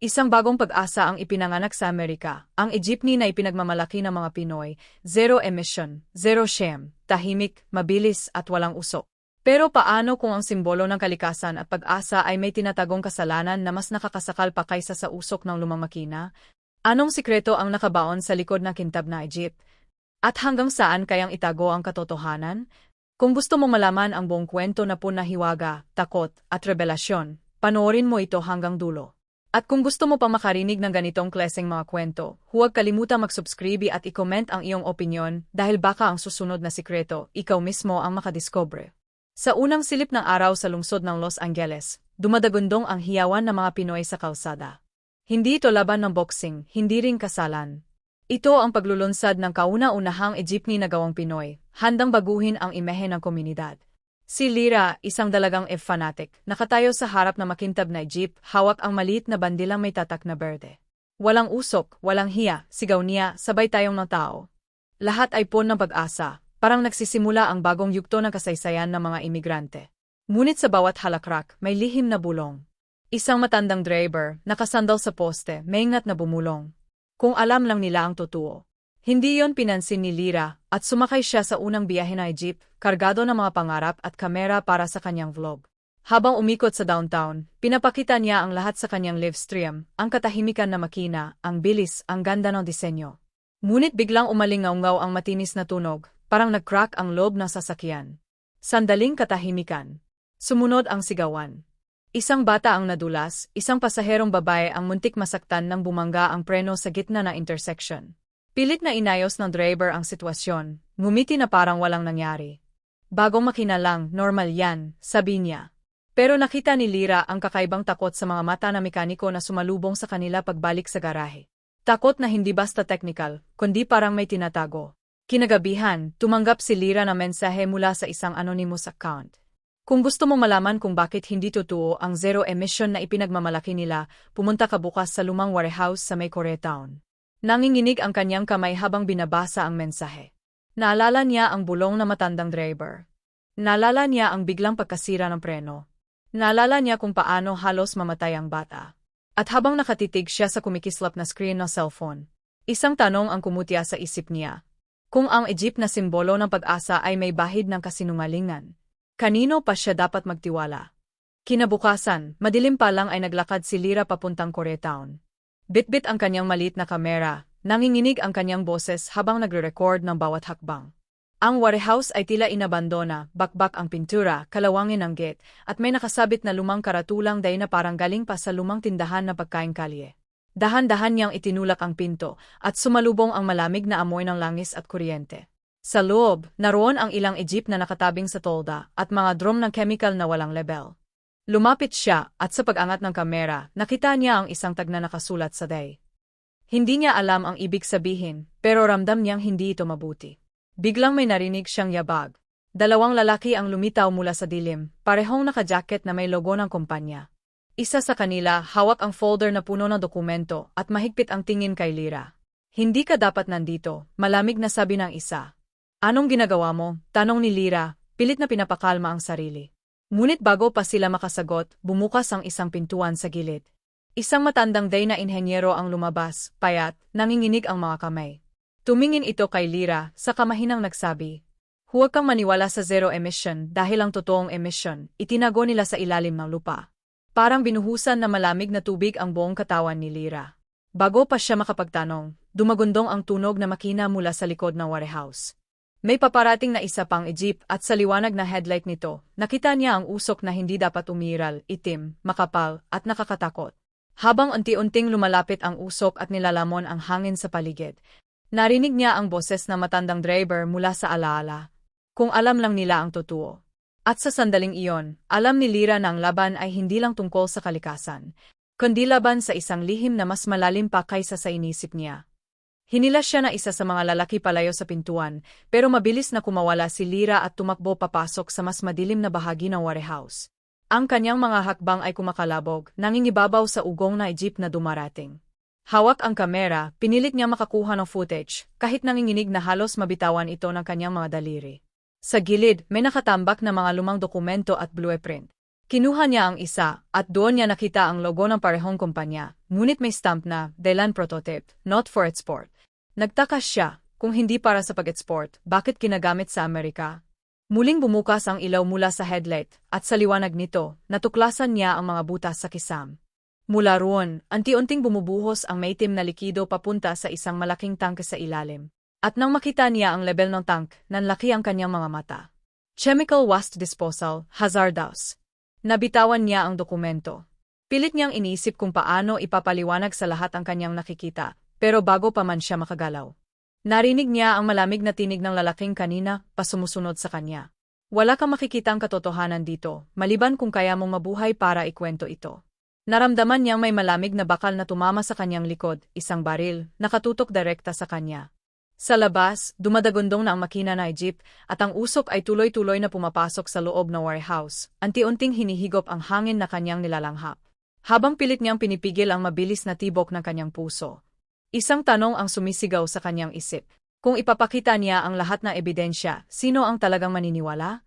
Isang bagong pag-asa ang ipinanganak sa Amerika, ang Egyptni na ipinagmamalaki ng mga Pinoy, zero emission, zero shame, tahimik, mabilis at walang usok. Pero paano kung ang simbolo ng kalikasan at pag-asa ay may tinatagong kasalanan na mas nakakasakal pa kaysa sa usok ng lumang makina? Anong sikreto ang nakabaon sa likod ng kintab na Egypt? At hanggang saan kayang itago ang katotohanan? Kung gusto mong malaman ang buong kwento na punahiwaga, takot, at revelasyon, panoorin mo ito hanggang dulo. At kung gusto mo pa makarinig ng ganitong klaseng mga kwento, huwag kalimutan mag-subscribe at i-comment ang iyong opinion dahil baka ang susunod na sikreto, ikaw mismo ang makadiscover. Sa unang silip ng araw sa lungsod ng Los Angeles, dumadagundong ang hiyawan ng mga Pinoy sa kalsada. Hindi ito laban ng boxing, hindi rin kasalan. Ito ang paglulunsad ng kauna-unahang Egyptni na gawang Pinoy, handang baguhin ang imehe ng komunidad. Si Lira, isang dalagang F-fanatic, nakatayo sa harap na makintab na jeep, hawak ang maliit na bandilang may tatak na berde. Walang usok, walang hiya, sigaw niya, sabay tayong ng tao. Lahat ay pon ng pag-asa, parang nagsisimula ang bagong yugto ng kasaysayan ng mga imigrante. Ngunit sa bawat halakrak, may lihim na bulong. Isang matandang driver, nakasandal sa poste, maingat na bumulong. Kung alam lang nila ang totoo. Hindi yon pinansin ni Lira, at sumakay siya sa unang biyahe na jeep, kargado ng mga pangarap at kamera para sa kanyang vlog. Habang umikot sa downtown, pinapakita niya ang lahat sa kanyang live stream, ang katahimikan na makina, ang bilis, ang ganda ng disenyo. Ngunit biglang umalingaw-ngaw ang matinis na tunog, parang nag-crack ang loob ng sasakyan. Sandaling katahimikan. Sumunod ang sigawan. Isang bata ang nadulas, isang pasaherong babae ang muntik masaktan nang bumangga ang preno sa gitna ng intersection. Pilit na inayos ng driver ang sitwasyon, ngumiti na parang walang nangyari. Bagong makina lang, normal yan, sabi niya. Pero nakita ni Lira ang kakaibang takot sa mga mata na mekaniko na sumalubong sa kanila pagbalik sa garahe. Takot na hindi basta technical, kundi parang may tinatago. Kinagabihan, tumanggap si Lira na mensahe mula sa isang anonymous account. Kung gusto mong malaman kung bakit hindi totoo ang zero emission na ipinagmamalaki nila, pumunta ka bukas sa lumang warehouse sa May Koreatown. Nanginginig ang kanyang kamay habang binabasa ang mensahe. Naalala niya ang bulong na matandang driver. Naalala niya ang biglang pagkasira ng preno. Naalala niya kung paano halos mamatay ang bata. At habang nakatitig siya sa kumikislap na screen ng cellphone, isang tanong ang kumutya sa isip niya. Kung ang Egypt na simbolo ng pag-asa ay may bahid ng kasinungalingan, kanino pa siya dapat magtiwala? Kinabukasan, madilim pa lang ay naglakad si Lira papuntang Koreatown. Bitbit ang kanyang maliit na kamera, nanginginig ang kanyang boses habang nagre-record ng bawat hakbang. Ang warehouse ay tila inabandona, bakbak ang pintura, kalawangin ang gate, at may nakasabit na lumang karatulang day na parang galing pa sa lumang tindahan na pagkain kalye. Dahan-dahan niyang itinulak ang pinto, at sumalubong ang malamig na amoy ng langis at kuryente. Sa loob, naroon ang ilang jeep na nakatabing sa tolda, at mga drum ng chemical na walang label. Lumapit siya at sa pag-angat ng kamera, nakita niya ang isang tag na nakasulat sa day. Hindi niya alam ang ibig sabihin, pero ramdam niyang hindi ito mabuti. Biglang may narinig siyang yabag. Dalawang lalaki ang lumitaw mula sa dilim, parehong naka-jacket na may logo ng kumpanya. Isa sa kanila, hawak ang folder na puno ng dokumento at mahigpit ang tingin kay Lira. Hindi ka dapat nandito, malamig na sabi ng isa. Anong ginagawa mo? Tanong ni Lira, pilit na pinapakalma ang sarili. Ngunit bago pa sila makasagot, bumukas ang isang pintuan sa gilid. Isang matandang day na inhenyero ang lumabas, payat, nanginginig ang mga kamay. Tumingin ito kay Lira, sa kamahinang nagsabi, Huwag kang maniwala sa zero emission dahil ang totoong emission, itinago nila sa ilalim ng lupa. Parang binuhusan na malamig na tubig ang buong katawan ni Lira. Bago pa siya makapagtanong, dumagundong ang tunog na makina mula sa likod ng warehouse. May paparating na isa pang jeep at sa liwanag na headlight nito, nakita niya ang usok na hindi dapat umiral, itim, makapal, at nakakatakot. Habang unti-unting lumalapit ang usok at nilalamon ang hangin sa paligid, narinig niya ang boses na matandang driver mula sa alaala. Kung alam lang nila ang totoo. At sa sandaling iyon, alam ni Lira na ang laban ay hindi lang tungkol sa kalikasan, kundi laban sa isang lihim na mas malalim pa kaysa sa inisip niya. Hinilas siya na isa sa mga lalaki palayo sa pintuan, pero mabilis na kumawala si Lira at tumakbo papasok sa mas madilim na bahagi ng warehouse. Ang kanyang mga hakbang ay kumakalabog, nangingibabaw sa ugong na jeep na dumarating. Hawak ang kamera, pinilit niya makakuha ng footage, kahit nanginginig na halos mabitawan ito ng kanyang mga daliri. Sa gilid, may nakatambak na mga lumang dokumento at blueprint. Kinuha niya ang isa at doon niya nakita ang logo ng parehong kumpanya, ngunit may stamp na Delan Prototype, not for export. Nagtaka siya, kung hindi para sa pag-export, bakit kinagamit sa Amerika? Muling bumukas ang ilaw mula sa headlight at sa liwanag nito, natuklasan niya ang mga butas sa kisam. Mula roon, anti-unting bumubuhos ang maitim na likido papunta sa isang malaking tangke sa ilalim. At nang makita niya ang level ng tank, nanlaki ang kanyang mga mata. Chemical Waste Disposal, Hazardous. Nabitawan niya ang dokumento. Pilit niyang iniisip kung paano ipapaliwanag sa lahat ang kanyang nakikita, pero bago pa man siya makagalaw. Narinig niya ang malamig na tinig ng lalaking kanina, pasumusunod sa kanya. Wala kang makikitang katotohanan dito, maliban kung kaya mong mabuhay para ikwento ito. Naramdaman niyang may malamig na bakal na tumama sa kanyang likod, isang baril, nakatutok direkta sa kanya. Sa labas, dumadagundong na ang makina na jeep at ang usok ay tuloy-tuloy na pumapasok sa loob ng warehouse. Anti-unting hinihigop ang hangin na kanyang nilalanghap. Habang pilit niyang pinipigil ang mabilis na tibok ng kanyang puso. Isang tanong ang sumisigaw sa kanyang isip. Kung ipapakita niya ang lahat ng ebidensya, sino ang talagang maniniwala?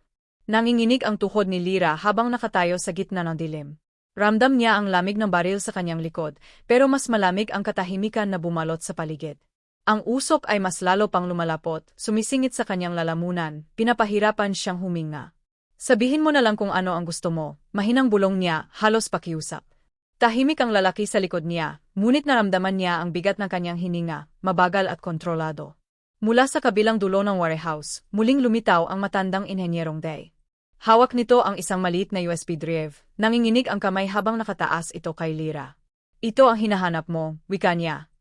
Nanginginig ang tuhod ni Lira habang nakatayo sa gitna ng dilim. Ramdam niya ang lamig ng baril sa kanyang likod, pero mas malamig ang katahimikan na bumalot sa paligid. Ang usok ay mas lalo pang lumalapot, sumisingit sa kanyang lalamunan, pinapahirapan siyang huminga. Sabihin mo na lang kung ano ang gusto mo, mahinang bulong niya, halos pakiusap. Tahimik ang lalaki sa likod niya, ngunit naramdaman niya ang bigat ng kanyang hininga, mabagal at kontrolado. Mula sa kabilang dulo ng warehouse, muling lumitaw ang matandang inhenyerong Day. Hawak nito ang isang maliit na USB drive, nanginginig ang kamay habang nakataas ito kay Lira. Ito ang hinahanap mo, wika niya,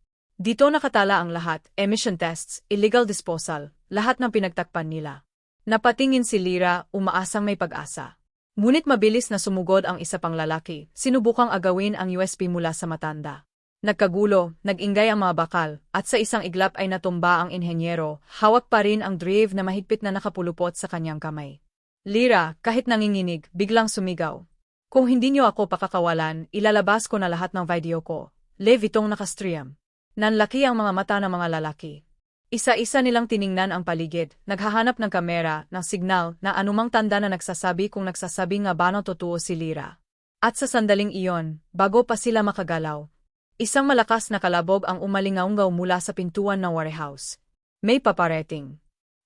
dito nakatala ang lahat, emission tests, illegal disposal, lahat ng pinagtakpan nila. Napatingin si Lira, umaasang may pag-asa. Ngunit mabilis na sumugod ang isa pang lalaki, sinubukang agawin ang USB mula sa matanda. Nagkagulo, nag-ingay ang mga bakal, at sa isang iglap ay natumba ang inhenyero, hawak pa rin ang drive na mahigpit na nakapulupot sa kanyang kamay. Lira, kahit nanginginig, biglang sumigaw. Kung hindi niyo ako pakakawalan, ilalabas ko na lahat ng video ko. Lev itong nakastream. Nanlaki ang mga mata ng mga lalaki. Isa-isa nilang tiningnan ang paligid, naghahanap ng kamera, ng signal, na anumang tanda na nagsasabi kung nagsasabi nga ba totoo si Lira. At sa sandaling iyon, bago pa sila makagalaw, isang malakas na kalabog ang umalingaunggaw mula sa pintuan ng warehouse. May papareting.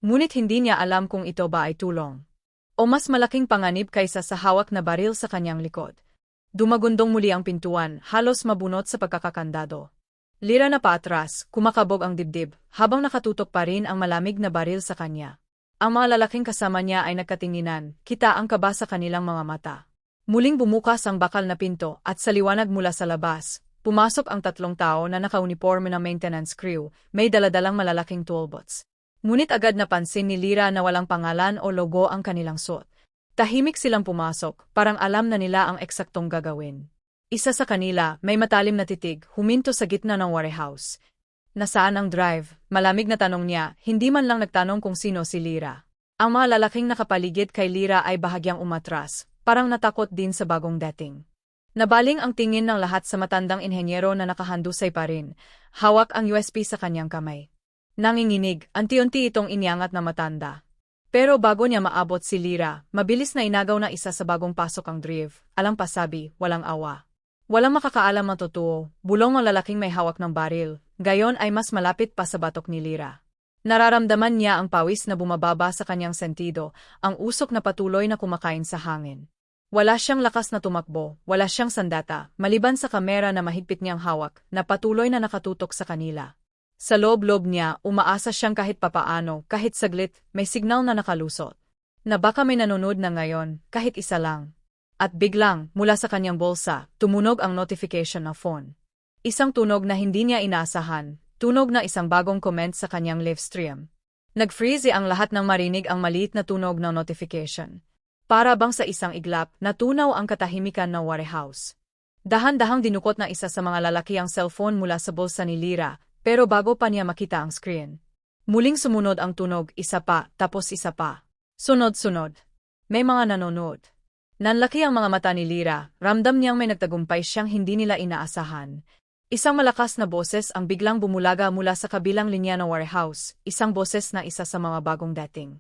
Ngunit hindi niya alam kung ito ba ay tulong. O mas malaking panganib kaysa sa hawak na baril sa kanyang likod. Dumagundong muli ang pintuan, halos mabunot sa pagkakakandado. Lira na paatras, kumakabog ang dibdib, habang nakatutok pa rin ang malamig na baril sa kanya. Ang mga lalaking kasama niya ay nagkatinginan, kita ang kaba sa kanilang mga mata. Muling bumukas ang bakal na pinto at sa liwanag mula sa labas, pumasok ang tatlong tao na nakauniforme ng maintenance crew, may daladalang malalaking toolbots. Ngunit agad napansin ni Lira na walang pangalan o logo ang kanilang suot. Tahimik silang pumasok, parang alam na nila ang eksaktong gagawin. Isa sa kanila, may matalim na titig, huminto sa gitna ng warehouse. Nasaan ang drive? Malamig na tanong niya, hindi man lang nagtanong kung sino si Lira. Ang mga lalaking nakapaligid kay Lira ay bahagyang umatras, parang natakot din sa bagong dating. Nabaling ang tingin ng lahat sa matandang inhenyero na nakahandusay pa rin, hawak ang USB sa kanyang kamay. Nanginginig, anti-unti itong inyangat na matanda. Pero bago niya maabot si Lira, mabilis na inagaw na isa sa bagong pasok ang drive, alang pasabi, walang awa. Walang makakaalam ang totoo, bulong ang lalaking may hawak ng baril, gayon ay mas malapit pa sa batok ni Lira. Nararamdaman niya ang pawis na bumababa sa kanyang sentido, ang usok na patuloy na kumakain sa hangin. Wala siyang lakas na tumakbo, wala siyang sandata, maliban sa kamera na mahigpit niyang hawak, na patuloy na nakatutok sa kanila. Sa loob-loob niya, umaasa siyang kahit papaano, kahit saglit, may signal na nakalusot. Na baka may nanonood na ngayon, kahit isa lang. At biglang, mula sa kanyang bulsa, tumunog ang notification na phone. Isang tunog na hindi niya inaasahan, tunog na isang bagong comment sa kanyang live stream. Nag-freeze ang lahat ng marinig ang maliit na tunog ng notification. Para bang sa isang iglap, natunaw ang katahimikan ng warehouse. Dahan-dahang dinukot na isa sa mga lalaki ang cellphone mula sa bulsa ni Lira, pero bago pa niya makita ang screen. Muling sumunod ang tunog, isa pa, tapos isa pa. Sunod-sunod. May mga nanonood. Nanlaki ang mga mata ni Lira, ramdam niyang may nagtagumpay siyang hindi nila inaasahan. Isang malakas na boses ang biglang bumulaga mula sa kabilang linya ng warehouse, isang boses na isa sa mga bagong dating.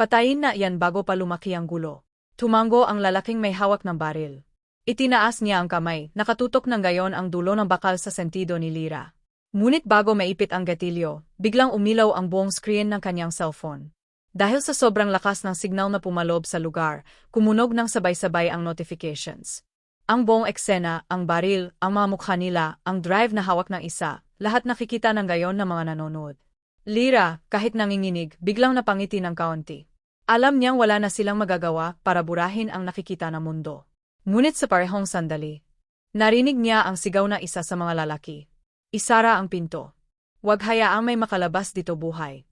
Patayin na iyan bago pa lumaki ang gulo. Tumango ang lalaking may hawak ng baril. Itinaas niya ang kamay, nakatutok ng gayon ang dulo ng bakal sa sentido ni Lira. Ngunit bago maipit ang gatilyo, biglang umilaw ang buong screen ng kanyang cellphone. Dahil sa sobrang lakas ng signal na pumalob sa lugar, kumunog ng sabay-sabay ang notifications. Ang buong eksena, ang baril, ang mga mukha nila, ang drive na hawak ng isa, lahat nakikita ng gayon ng mga nanonood. Lira, kahit nanginginig, biglang napangiti ng kaunti. Alam niyang wala na silang magagawa para burahin ang nakikita ng mundo. Ngunit sa parehong sandali, narinig niya ang sigaw na isa sa mga lalaki. Isara ang pinto. Huwag hayaang may makalabas dito buhay.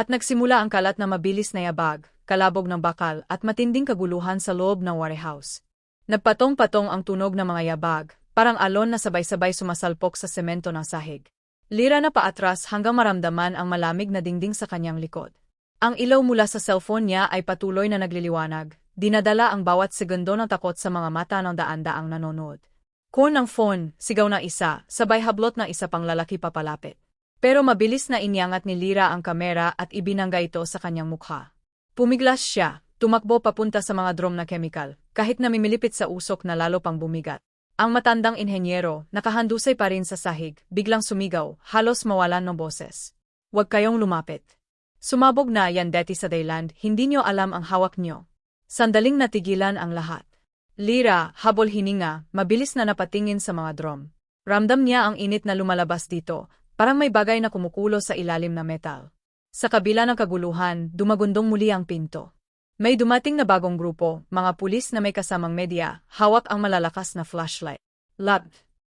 At nagsimula ang kalat na mabilis na yabag, kalabog ng bakal at matinding kaguluhan sa loob ng warehouse. Nagpatong-patong ang tunog ng mga yabag, parang alon na sabay-sabay sumasalpok sa semento ng sahig. Lira na paatras hanggang maramdaman ang malamig na dingding sa kanyang likod. Ang ilaw mula sa cellphone niya ay patuloy na nagliliwanag, dinadala ang bawat segundo ng takot sa mga mata ng daan-daang nanonood. Kun ng phone, sigaw na isa, sabay hablot na isa pang lalaki papalapit. Pero mabilis na inyangat ni Lira ang kamera at ibinangga ito sa kanyang mukha. Pumiglas siya, tumakbo papunta sa mga drum na chemical, kahit namimilipit sa usok na lalo pang bumigat. Ang matandang inhenyero, nakahandusay pa rin sa sahig, biglang sumigaw, halos mawalan ng boses. Huwag kayong lumapit. Sumabog na yan deti sa Dayland, hindi nyo alam ang hawak nyo. Sandaling natigilan ang lahat. Lira, habol hininga, mabilis na napatingin sa mga drum. Ramdam niya ang init na lumalabas dito, Parang may bagay na kumukulo sa ilalim na metal. Sa kabila ng kaguluhan, dumagundong muli ang pinto. May dumating na bagong grupo, mga pulis na may kasamang media, hawak ang malalakas na flashlight. Lab.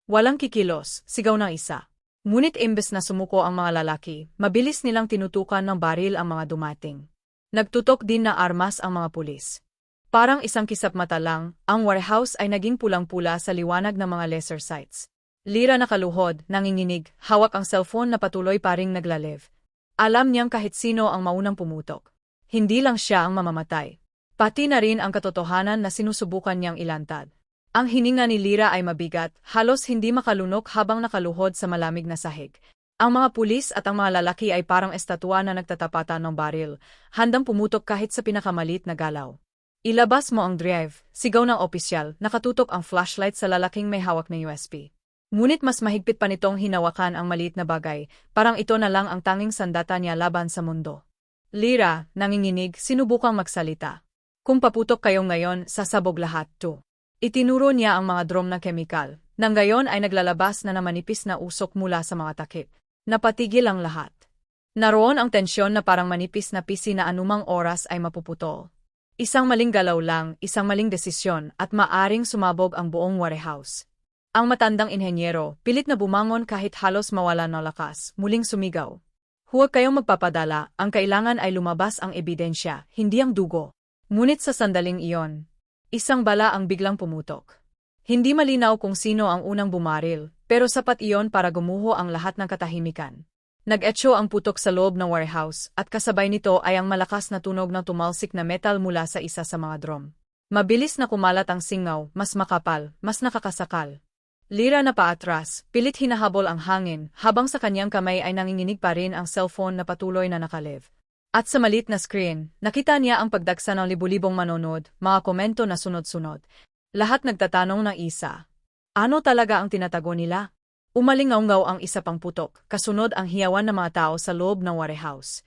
Walang kikilos, sigaw ng isa. Ngunit imbes na sumuko ang mga lalaki, mabilis nilang tinutukan ng baril ang mga dumating. Nagtutok din na armas ang mga pulis. Parang isang kisap mata lang, ang warehouse ay naging pulang-pula sa liwanag ng mga laser sights. Lira nakaluhod, nanginginig, hawak ang cellphone na patuloy pa ring naglalive. Alam niyang kahit sino ang maunang pumutok. Hindi lang siya ang mamamatay. Pati na rin ang katotohanan na sinusubukan niyang ilantad. Ang hininga ni Lira ay mabigat, halos hindi makalunok habang nakaluhod sa malamig na sahig. Ang mga pulis at ang mga lalaki ay parang estatwa na nagtatapatan ng baril, handang pumutok kahit sa pinakamalit na galaw. Ilabas mo ang drive, sigaw ng opisyal, nakatutok ang flashlight sa lalaking may hawak na USB. Ngunit mas mahigpit pa nitong hinawakan ang maliit na bagay, parang ito na lang ang tanging sandata niya laban sa mundo. Lira, nanginginig, sinubukang magsalita. Kung paputok kayo ngayon, sasabog lahat to. Itinuro niya ang mga drum na kemikal, nang gayon ay naglalabas na namanipis na usok mula sa mga takip. Napatigil ang lahat. Naroon ang tensyon na parang manipis na pisi na anumang oras ay mapuputol. Isang maling galaw lang, isang maling desisyon, at maaring sumabog ang buong warehouse. Ang matandang inhenyero, pilit na bumangon kahit halos mawala ng lakas, muling sumigaw. Huwag kayong magpapadala, ang kailangan ay lumabas ang ebidensya, hindi ang dugo. Ngunit sa sandaling iyon, isang bala ang biglang pumutok. Hindi malinaw kung sino ang unang bumaril, pero sapat iyon para gumuho ang lahat ng katahimikan. Nag-etso ang putok sa loob ng warehouse, at kasabay nito ay ang malakas na tunog ng tumalsik na metal mula sa isa sa mga drum. Mabilis na kumalat ang singaw, mas makapal, mas nakakasakal. Lira na paatras, pilit hinahabol ang hangin, habang sa kanyang kamay ay nanginginig pa rin ang cellphone na patuloy na nakalive. At sa malit na screen, nakita niya ang pagdagsa ng libu-libong manonood, mga komento na sunod-sunod. Lahat nagtatanong ng isa. Ano talaga ang tinatago nila? Umalingaw-ngaw ang isa pang putok, kasunod ang hiyawan ng mga tao sa loob ng warehouse.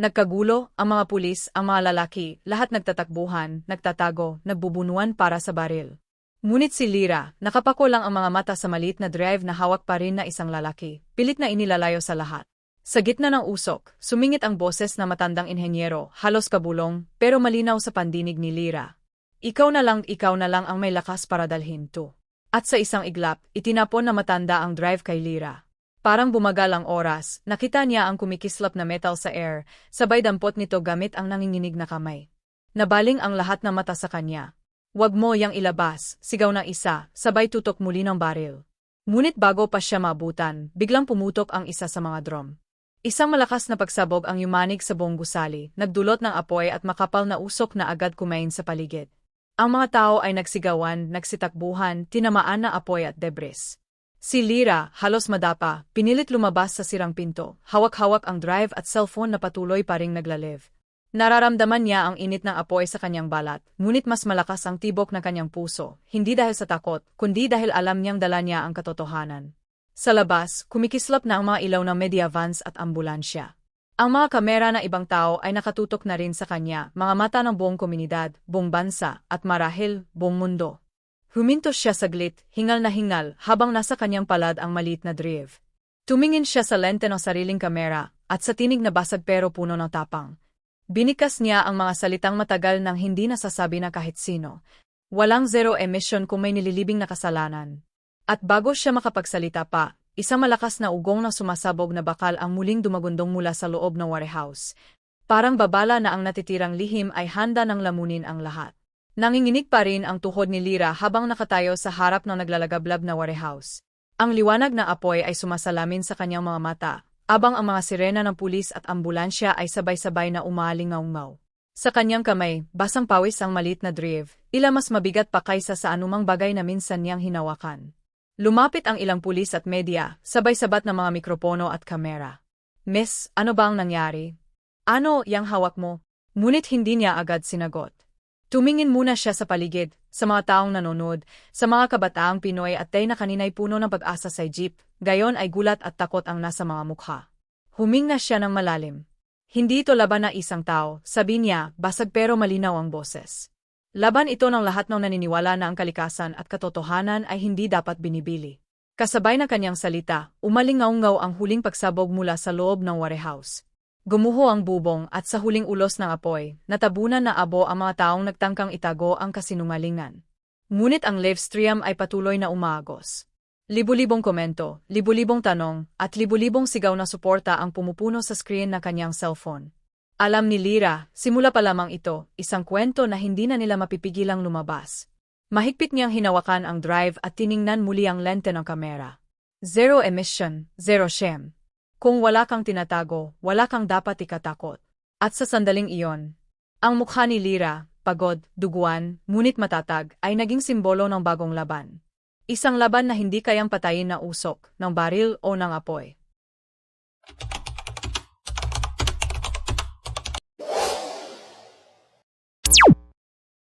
Nagkagulo, ang mga pulis, ang mga lalaki, lahat nagtatakbuhan, nagtatago, nagbubunuan para sa baril. Ngunit si Lira, nakapako lang ang mga mata sa maliit na drive na hawak pa rin na isang lalaki, pilit na inilalayo sa lahat. Sa gitna ng usok, sumingit ang boses na matandang inhenyero, halos kabulong, pero malinaw sa pandinig ni Lira. Ikaw na lang, ikaw na lang ang may lakas para dalhin to. At sa isang iglap, itinapon na matanda ang drive kay Lira. Parang bumagal ang oras, nakita niya ang kumikislap na metal sa air, sabay dampot nito gamit ang nanginginig na kamay. Nabaling ang lahat na mata sa kanya, Huwag mo yang ilabas, sigaw ng isa, sabay tutok muli ng baril. Ngunit bago pa siya mabutan, biglang pumutok ang isa sa mga drum. Isang malakas na pagsabog ang yumanig sa buong gusali, nagdulot ng apoy at makapal na usok na agad kumain sa paligid. Ang mga tao ay nagsigawan, nagsitakbuhan, tinamaan na apoy at debris. Si Lira, halos madapa, pinilit lumabas sa sirang pinto, hawak-hawak ang drive at cellphone na patuloy pa ring naglalive. Nararamdaman niya ang init ng apoy sa kanyang balat, ngunit mas malakas ang tibok ng kanyang puso, hindi dahil sa takot, kundi dahil alam niyang dala niya ang katotohanan. Sa labas, kumikislap na ang mga ilaw ng media vans at ambulansya. Ang mga kamera na ibang tao ay nakatutok na rin sa kanya, mga mata ng buong komunidad, buong bansa, at marahil, buong mundo. Huminto siya saglit, hingal na hingal, habang nasa kanyang palad ang maliit na drive. Tumingin siya sa lente ng sariling kamera, at sa tinig na basag pero puno ng tapang. Binikas niya ang mga salitang matagal nang hindi nasasabi na kahit sino. Walang zero emission kung may nililibing na kasalanan. At bago siya makapagsalita pa, isang malakas na ugong na sumasabog na bakal ang muling dumagundong mula sa loob ng warehouse. Parang babala na ang natitirang lihim ay handa ng lamunin ang lahat. Nanginginig pa rin ang tuhod ni Lira habang nakatayo sa harap ng naglalagablab na warehouse. Ang liwanag na apoy ay sumasalamin sa kanyang mga mata, abang ang mga sirena ng pulis at ambulansya ay sabay-sabay na umalingaw-ngaw. Sa kanyang kamay, basang pawis ang maliit na drive, ila mas mabigat pa kaysa sa anumang bagay na minsan niyang hinawakan. Lumapit ang ilang pulis at media, sabay-sabat ng mga mikropono at kamera. Miss, ano ba ang nangyari? Ano yang hawak mo? Ngunit hindi niya agad sinagot. Tumingin muna siya sa paligid, sa mga taong nanonood, sa mga kabataang Pinoy at tay na kanina'y puno ng pag-asa sa jeep, gayon ay gulat at takot ang nasa mga mukha. Huminga siya ng malalim. Hindi ito laban ng isang tao, sabi niya, basag pero malinaw ang boses. Laban ito ng lahat ng naniniwala na ang kalikasan at katotohanan ay hindi dapat binibili. Kasabay ng kanyang salita, umalingaw-ngaw ang huling pagsabog mula sa loob ng warehouse. Gumuho ang bubong at sa huling ulos ng apoy, natabunan na abo ang mga taong nagtangkang itago ang kasinungalingan. Ngunit ang live stream ay patuloy na umagos. Libu-libong komento, libu-libong tanong, at libu-libong sigaw na suporta ang pumupuno sa screen ng kanyang cellphone. Alam ni Lira, simula pa lamang ito, isang kwento na hindi na nila mapipigilang lumabas. Mahigpit niyang hinawakan ang drive at tiningnan muli ang lente ng kamera. Zero emission, zero shame. Kung wala kang tinatago, wala kang dapat ikatakot. At sa sandaling iyon, ang mukha ni Lira, pagod, duguan, ngunit matatag, ay naging simbolo ng bagong laban. Isang laban na hindi kayang patayin na usok, ng baril o ng apoy.